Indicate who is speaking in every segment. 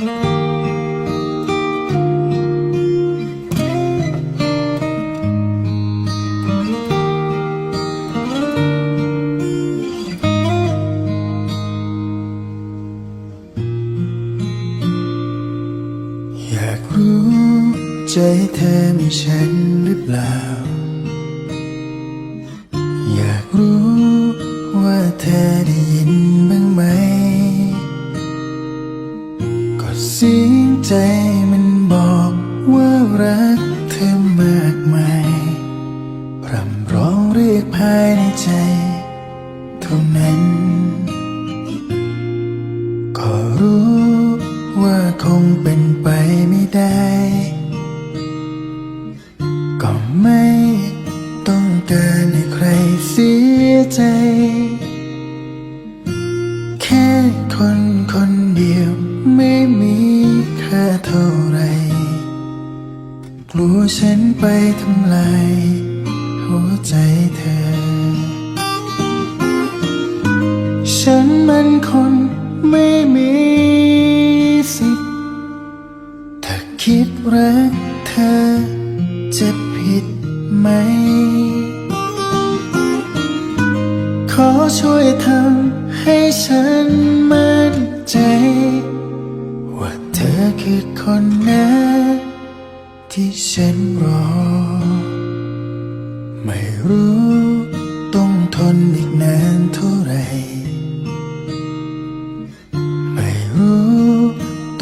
Speaker 1: อยากรู้ใจเธอมีฉันหรือเปล่า อยากรู้ว่าเธอได้ ใจมันบอกว่ารักเธอมากมายร่ำร้องเรียกภายในใจเท่านั้น ก็รู้ว่าคงเป็นไปไม่ได้ ก็ไม่ต้องการให้ใครเสียใจ กลัวฉันไปทำลายหัวใจเธอ ฉันมันคนไม่มีสิทธิ์ถ้าคิดรักเธอจะผิดไหม ขอช่วยทำให้ฉันมั่นใจ ที่ฉันรอ ไม่รู้ต้องทนอีกนานเท่าไร ไม่รู้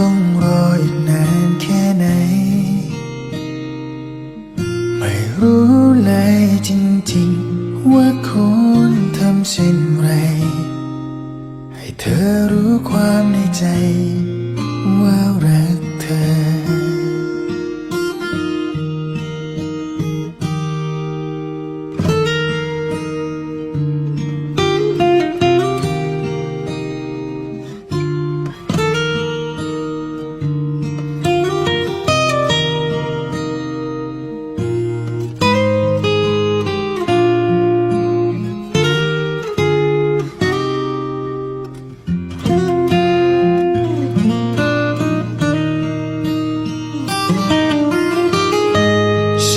Speaker 1: ต้องรออีกนานแค่ไหน ไม่รู้เลยจริงๆ ว่าคุณทำเช่นไร ให้เธอรู้ความในใจว่าไร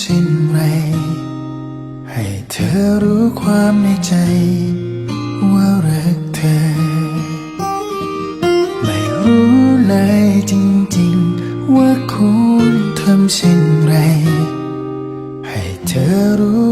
Speaker 1: ชิ้นไร ให้เธอรู้ความในใจ ว่ารักเธอ ไม่รู้เลยจริงๆ ว่าคุณทำเช่นไร ให้เธอรู้